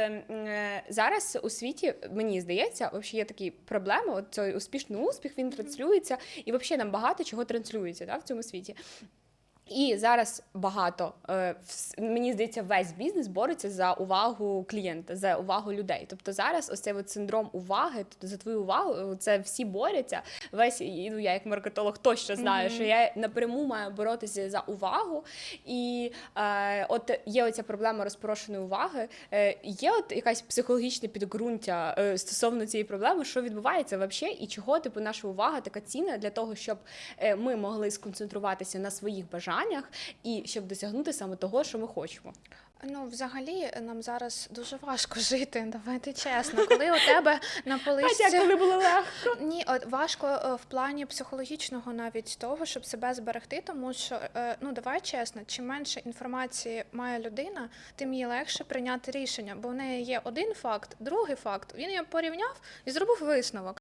Е, Зараз у світі мені здається, взагалі є такі проблеми. От цей успішний успіх він транслюється, і взагалі нам багато чого транслюється да, в цьому світі. І зараз багато е, мені здається, весь бізнес бореться за увагу клієнта, за увагу людей. Тобто зараз ось цей от синдром уваги, тобто за твою увагу, це всі борються. Весь ну, я як маркетолог точно знаю, що я напряму маю боротися за увагу. І е, от є оця проблема розпорошеної уваги. Е, є от якась психологічне підґрунтя е, стосовно цієї проблеми, що відбувається взагалі, і чого типу наша увага така цінна для того, щоб е, ми могли сконцентруватися на своїх бажаннях і щоб досягнути саме того, що ми хочемо. Ну, взагалі, нам зараз дуже важко жити, давайте чесно. Коли у тебе на поличці... коли було легко. Ні, от важко е, в плані психологічного навіть того, щоб себе зберегти, тому що е, ну давай чесно, чим менше інформації має людина, тим їй легше прийняти рішення, бо в неї є один факт, другий факт. Він її порівняв і зробив висновок.